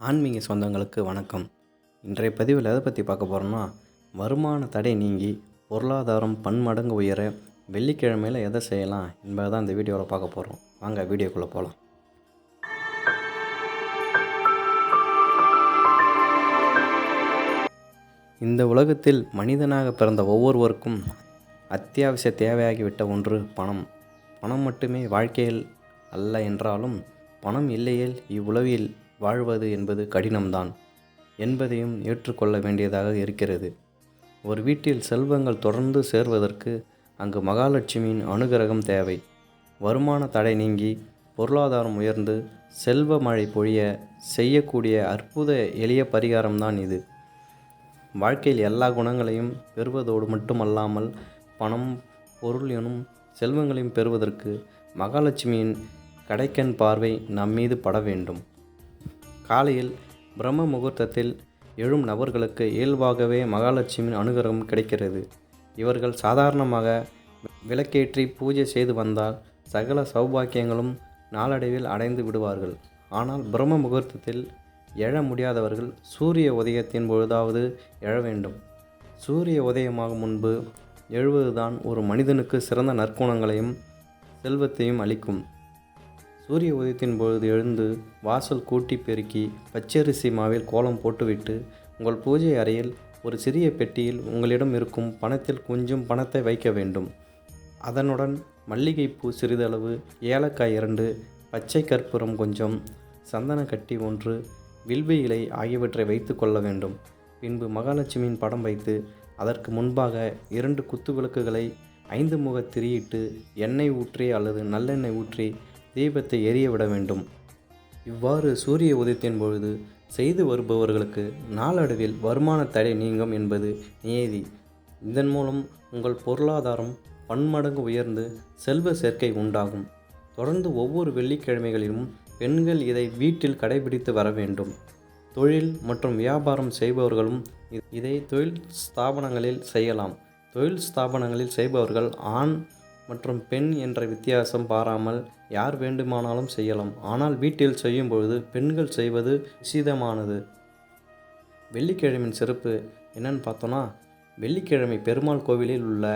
ஆன்மீக சொந்தங்களுக்கு வணக்கம். இன்றைய பதிவில் எதை பற்றி பார்க்க போகிறோம்னா வருமான தடை நீங்கி பொருளாதாரம் பன்மடங்கு உயர வெள்ளிக்கிழமையில் எதை செய்யலாம் என்பதை தான் இந்த வீடியோவில் பார்க்க போகிறோம் வாங்க வீடியோக்குள்ளே போகலாம் இந்த உலகத்தில் மனிதனாக பிறந்த ஒவ்வொருவருக்கும் அத்தியாவசிய தேவையாகிவிட்ட ஒன்று பணம். பணம் மட்டுமே வாழ்க்கையில் அல்ல என்றாலும் பணம் இல்லையேல் இவ்வுலகில் வாழ்வது என்பது கடினம்தான். என்பதையும் ஏற்றுக்கொள்ள வேண்டியதாக இருக்கிறது. ஒரு வீட்டில் செல்வங்கள் தொடர்ந்து சேர்வதற்கு அங்கு மகாலட்சுமியின் அனுகிரகம் தேவை. வருமான தடை நீங்கி பொருளாதாரம் உயர்ந்து செல்வ மழை பொழிய செய்யக்கூடிய அற்புத எளிய பரிகாரம்தான் இது. வாழ்க்கையில் எல்லா குணங்களையும் பெறுவதோடு மட்டுமல்லாமல் பணம் பொருள் எனும் செல்வங்களையும் பெறுவதற்கு மகாலட்சுமியின் கடைக்கண் பார்வை நம்மீது பட வேண்டும். காலையில் பிரம்ம முகூர்த்தத்தில் எழும் நபர்களுக்கு இயல்பாகவே மகாலட்சுமியின் அனுகிரகம் கிடைக்கிறது. இவர்கள் சாதாரணமாக விளக்கேற்றி பூஜை செய்து வந்தால் சகல சௌபாக்கியங்களும் நாளடைவில் அடைந்து விடுவார்கள். ஆனால் பிரம்ம முகூர்த்தத்தில் எழ முடியாதவர்கள் சூரிய உதயத்தின் பொழுதாவது எழ வேண்டும். சூரிய உதயமாகும் முன்பு எழுவதுதான் ஒரு மனிதனுக்கு சிறந்த நற்குணங்களையும் செல்வத்தையும் அளிக்கும். சூரிய உதயத்தின் பொழுது எழுந்து வாசல் கூட்டி பெருக்கி பச்சரிசி மாவில் கோலம் போட்டுவிட்டு உங்கள் பூஜை அறையில் ஒரு சிறிய பெட்டியில் உங்களிடம் இருக்கும் பணத்தில் கொஞ்சம் பணத்தை வைக்க வேண்டும். அதனுடன் மல்லிகைப்பூ சிறிதளவு ஏலக்காய் இரண்டு பச்சை கற்பூரம் கொஞ்சம் சந்தன கட்டி ஒன்று வில்வ இலை ஆகியவற்றை வைத்து கொள்ள வேண்டும். பின்பு மகாலட்சுமியின் படம் வைத்து அதற்கு முன்பாக இரண்டு குத்து விளக்குகளை ஐந்து முக திரியிட்டு எண்ணெய் ஊற்றி அல்லது நல்லெண்ணெய் ஊற்றி தீபத்தை எரிய விட வேண்டும். இவ்வாறு சூரிய உதயத்தின் பொழுது செய்து வருபவர்களுக்கு நாளடைவில் வருமான தடை நீங்கும் என்பது நியதி. இதன் மூலம் உங்கள் பொருளாதாரம் பன்மடங்கு உயர்ந்து செல்வ சேர்க்கை உண்டாகும். தொடர்ந்து ஒவ்வொரு வெள்ளிக்கிழமைகளிலும் பெண்கள் இதை வீட்டில் கடைபிடித்து வர வேண்டும். தொழில் மற்றும் வியாபாரம் செய்பவர்களும் இதை தொழில் ஸ்தாபனங்களில் செய்யலாம். தொழில் ஸ்தாபனங்களில் செய்பவர்கள் ஆண் மற்றும் பெண் என்ற வித்தியாசம் பாராமல் யார் வேண்டுமானாலும் செய்யலாம். ஆனால் வீட்டில் செய்யும் பொழுது பெண்கள் செய்வது உசிதமானது வெள்ளிக்கிழமையின் சிறப்பு என்னன்னு பார்த்தோன்னா வெள்ளிக்கிழமை பெருமாள் கோவிலில் உள்ள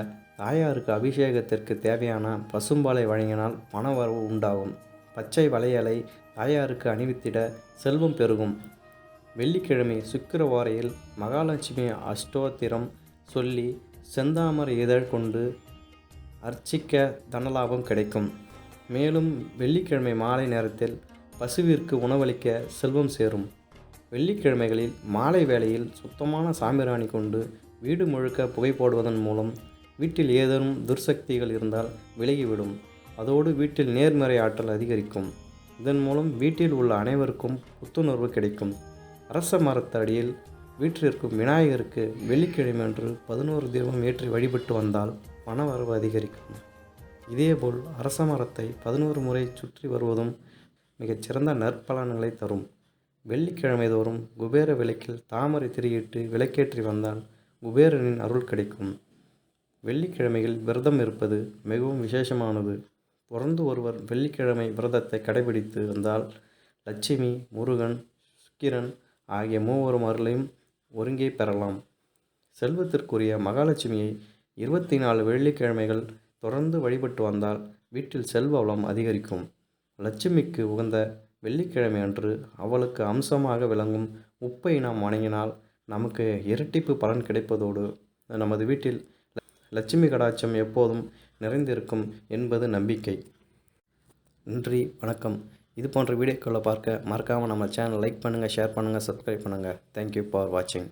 தாயாருக்கு அபிஷேகத்திற்கு தேவையான பசும்பாலை வழங்கினால் பணவரவு உண்டாகும். பச்சை வளையலை தாயாருக்கு அணிவித்திட செல்வம் பெருகும். வெள்ளிக்கிழமை சுக்கிரவாரையில் மகாலட்சுமி அஷ்டோத்திரம் சொல்லி செந்தாமரை இதழ் கொண்டு அர்ச்சிக்க தனலாபம் கிடைக்கும். மேலும் வெள்ளிக்கிழமை மாலை நேரத்தில் பசுவிற்கு உணவளிக்க செல்வம் சேரும். வெள்ளிக்கிழமைகளில் மாலை வேளையில் சுத்தமான சாம்பிராணி கொண்டு வீடு முழுக்க புகை போடுவதன் மூலம் வீட்டில் ஏதேனும் துர்சக்திகள் இருந்தால் விலகிவிடும். அதோடு வீட்டில் நேர்மறை ஆற்றல் அதிகரிக்கும். இதன் மூலம் வீட்டில் உள்ள அனைவருக்கும் புத்துணர்வு கிடைக்கும். அரச மரத்தடியில் வீற்றிருக்கும் விநாயகருக்கு வெள்ளிக்கிழமையன்று பதினோரு தீபம் ஏற்றி வழிபட்டு வந்தால் பணவரவு அதிகரிக்கும். இதேபோல் அரச மரத்தை பதினோரு முறை சுற்றி வருவதும் மிகச்சிறந்த நற்பலன்களை தரும். வெள்ளிக்கிழமை தோறும் குபேர விளக்கில் தாமரை திரியிட்டு விளக்கேற்றி வந்தால் குபேரனின் அருள் கிடைக்கும். வெள்ளிக்கிழமையில் விரதம் இருப்பது மிகவும் விசேஷமானது. தொடர்ந்து ஒருவர் வெள்ளிக்கிழமை விரதத்தை கடைபிடித்து வந்தால் லட்சுமி முருகன் சுக்கிரன் ஆகிய மூவரும் அருளையும் ஒருங்கே பெறலாம். செல்வத்திற்குரிய மகாலட்சுமியை இருபத்தி நாலு வெள்ளிக்கிழமைகள் தொடர்ந்து வழிபட்டு வந்தால் வீட்டில் செல்வ வளம் அதிகரிக்கும். லட்சுமிக்கு உகந்த வெள்ளிக்கிழமை அன்று அவளுக்கு அம்சமாக விளங்கும் உப்பை நாம் வணங்கினால் நமக்கு இரட்டிப்பு பலன் கிடைப்பதோடு நமது வீட்டில் லட்சுமி கடாட்சம் எப்போதும் நிறைந்திருக்கும் என்பது நம்பிக்கை. நன்றி வணக்கம். இது போன்ற வீடியோக்களை பார்க்க மறக்காமல் நம்ம சேனல் லைக் பண்ணுங்கள் ஷேர் பண்ணுங்கள் சப்ஸ்கிரைப் பண்ணுங்கள் தேங்க்யூ ஃபார் வாட்சிங்